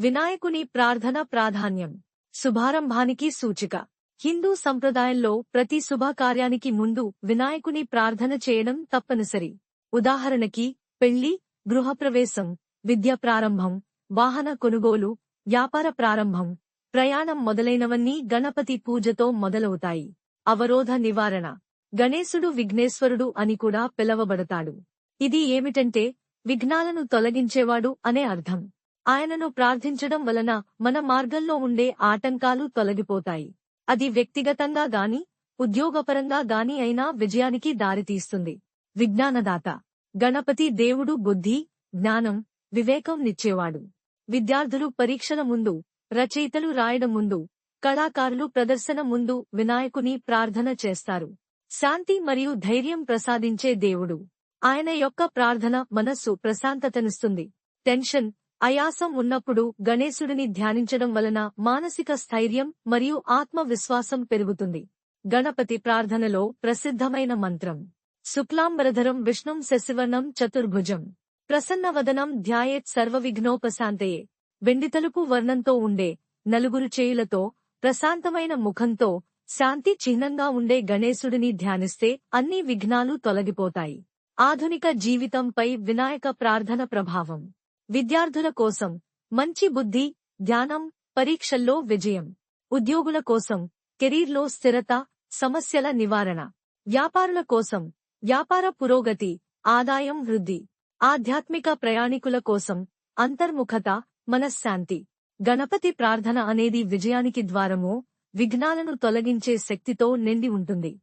వినాయకుని ప్రార్థన ప్రాధాన్యం. శుభారంభానికి సూచిక. హిందూ సంప్రదాయంలో ప్రతి శుభకార్యానికి ముందు వినాయకుని ప్రార్థన చేయడం తప్పనిసరి. ఉదాహరణకి పెళ్ళి గృహప్రవేశం విద్య ప్రారంభం వాహన కొనుగోలు వ్యాపార ప్రారంభం ప్రయాణం మొదలైనవన్నీ గణపతి పూజతో మొదలవుతాయి. అవరోధ నివారణ. గణేశుడు విఘ్నేశ్వరుడు అని కూడా పిలవబడతాడు. ఇది ఏమిటంటే విఘ్నాలను తొలగించేవాడు అనే అర్థం. ఆయనను ప్రార్థించడం వలన మన మార్గంలో ఉండే ఆటంకాలు తొలగిపోతాయి. అది వ్యక్తిగతంగా గాని ఉద్యోగపరంగా గాని అయినా విజయానికి దారితీస్తుంది. విజ్ఞానదాత. గణపతి దేవుడు బుద్ధి జ్ఞానం వివేకం నిచ్చేవాడు. విద్యార్థులు పరీక్షల ముందు రచయితలు రాయడం ముందు కళాకారులు ప్రదర్శన ముందు వినాయకుని ప్రార్థన చేస్తారు. శాంతి మరియు ధైర్యం ప్రసాదించే దేవుడు. ఆయన యొక్క ప్రార్థన మనస్సు ప్రశాంతతనిస్తుంది. టెన్షన్ అయాసం ఉన్నప్పుడు గణేశుడిని ధ్యానించడం వలన మానసిక స్థైర్యం మరియు ఆత్మవిశ్వాసం పెరుగుతుంది. గణపతి ప్రార్థనలో ప్రసిద్ధమైన మంత్రం శుక్లాంబరధరం విష్ణుం శశివర్ణం చతుర్భుజం. ప్రసన్నవదనం ధ్యాయేత్ సర్వవిఘ్నోపశాంతయే. వెండితలుపు వర్ణంతో ఉండే నలుగురు చేయులతో ప్రశాంతమైన ముఖంతో శాంతి చిహ్నంగా ఉండే గణేశుడిని ధ్యానిస్తే అన్ని విఘ్నాలు తొలగిపోతాయి. ఆధునిక జీవితంపై వినాయక ప్రార్థన ప్రభావం. విద్యార్థుల కోసం మంచి బుద్ధి ధ్యానం పరీక్షల్లో విజయం. ఉద్యోగుల కోసం కెరీర్లో స్థిరత సమస్యల నివారణ. వ్యాపారుల కోసం వ్యాపార పురోగతి ఆదాయం వృద్ధి. ఆధ్యాత్మిక ప్రయాణికుల కోసం అంతర్ముఖత మనశ్శాంతి. గణపతి ప్రార్థన అనేది విజయానికి ద్వారమో విఘ్నాలను తొలగించే శక్తితో నిండి ఉంటుంది.